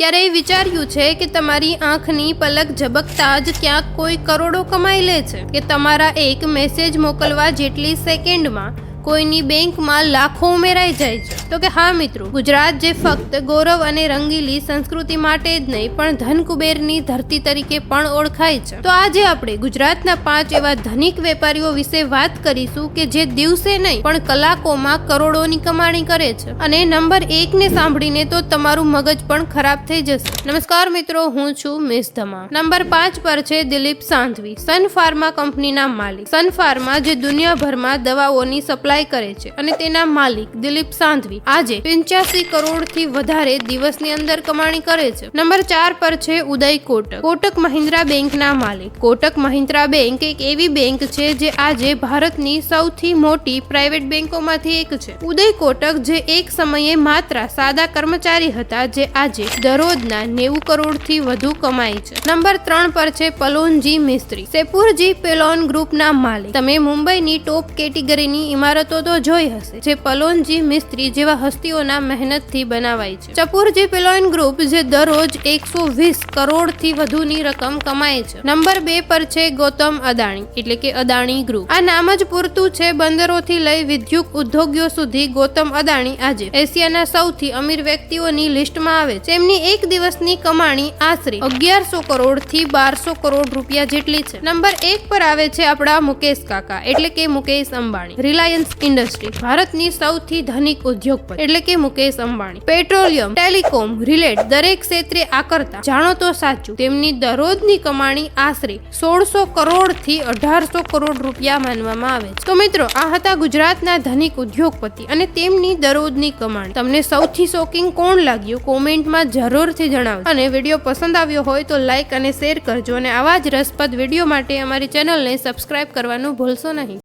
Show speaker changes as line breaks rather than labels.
ક્યારેય વિચાર્યું છે કે તમારી આંખની પલક ઝબકતા જ ક્યાંક કોઈ કરોડો કમાઈ લે છે. કે તમારા એક મેસેજ મોકલવા જેટલી સેકન્ડમાં કોઈની બેંકમાં લાખો ઉમેરાઈ જાય છે. તો કે હા મિત્રો, ગુજરાત જે ફક્ત ગૌરવ અને રંગીલી સંસ્કૃતિ માટે જ નહીં, પણ ધન કુબેરની ધરતી તરીકે પણ ઓળખાય છે. તો આજે આપણે ગુજરાતના પાંચ એવા ધનિક વેપારીઓ વિશે વાત કરીશું કે જે દિવસે નહીં, પણ કલાકોમાં કરોડોની કમાણી કરે છે. અને નંબર એક ને સાંભળીને તો તમારું મગજ પણ ખરાબ થઈ જશે. નમસ્કાર મિત્રો, હું છું મિસ ધમા નંબર પાંચ પર છે દિલીપ સાંધવી, સન ફાર્મા કંપનીના માલિક. સન ફાર્મા જે દુનિયાભરમાં દવાઓની સપ્લાય કરે છે અને તેના માલિક દિલીપ સાંધવી આજે પંચ્યાસી કરોડથી વધારે દિવસની અંદર કમાણી કરે છે. નંબર ચાર પર છે ઉદય કોટક. કોટક મહિન્દ્રા બેંકના માલિક. કોટક મહિન્દ્રા બેંક એક એવી બેંક છે જે આજે ભારતની સૌથી મોટી પ્રાઇવેટ બેંકોમાંથી એક છે. ઉદય કોટક જે એક સમયે માત્ર સાદા કર્મચારી હતા જે આજે દરરોજના નેવું કરોડથી વધુ કમાય છે. નંબર ત્રણ પર છે પલોનજી મિસ્ત્રી. સેપુરજી પેલોન ગ્રુપના માલિક. તમે મુંબઈની ટોપ કેટેગરીની ઇમારતો તો જોઈ હશે, જે પલોનજી મિસ્ત્રી જેવા હસ્તીઓના મહેનતથી બનાવાય છે. ચપુરજી પિલોઇન ગ્રુપ, જે દરરોજ એકસો વીસ કરોડથી વધુની રકમ કમાય છે. નંબર બે પર છે ગૌતમ અદાણી, એટલે કે અદાણી ગ્રુપ. આ નામ જ પૂરતું છે બંદરોથી લઈ વિદ્યુત ઉદ્યોગો સુધી ગૌતમ અદાણી આજે એશિયાના સૌથી અમીર વ્યક્તિઓની લિસ્ટમાં આવે છે. તેમની એક દિવસની કમાણી આશરે અગિયારસો કરોડથી બારસો કરોડ રૂપિયા જેટલી છે. નંબર એક પર આવે છે આપણા મુકેશ કાકા, એટલે કે મુકેશ અંબાણી. રિલાયન્સ ઇન્ડસ્ટ્રી ભારતની સૌથી ધનિક ઉદ્યોગપતિ એટલે કે Mukesh Ambani. Petroleum, telecom, retail દરેક ક્ષેત્રે આકર્તા. જાણો તો સાચું, તેમની દરરોજની કમાણી આશરે સોળસો કરોડથી અઢારસો કરોડ રૂપિયા માનવામાં આવે છે. તો મિત્રો, આ હતા ગુજરાતના ધનિક ઉદ્યોગપતિ અને તેમની દરરોજની કમાણી. તમને સૌથી શોકિંગ કોણ લાગ્યું? કોમેન્ટમાં જરૂરથી જણાવજો. અને વીડિયો પસંદ આવ્યો હોય તો લાઈક અને શેર કરજો. અને આવા જ રસપ્રદ વીડિયો માટે અમારી ચેનલને સબસ્ક્રાઇબ કરવાનું ભૂલશો નહીં.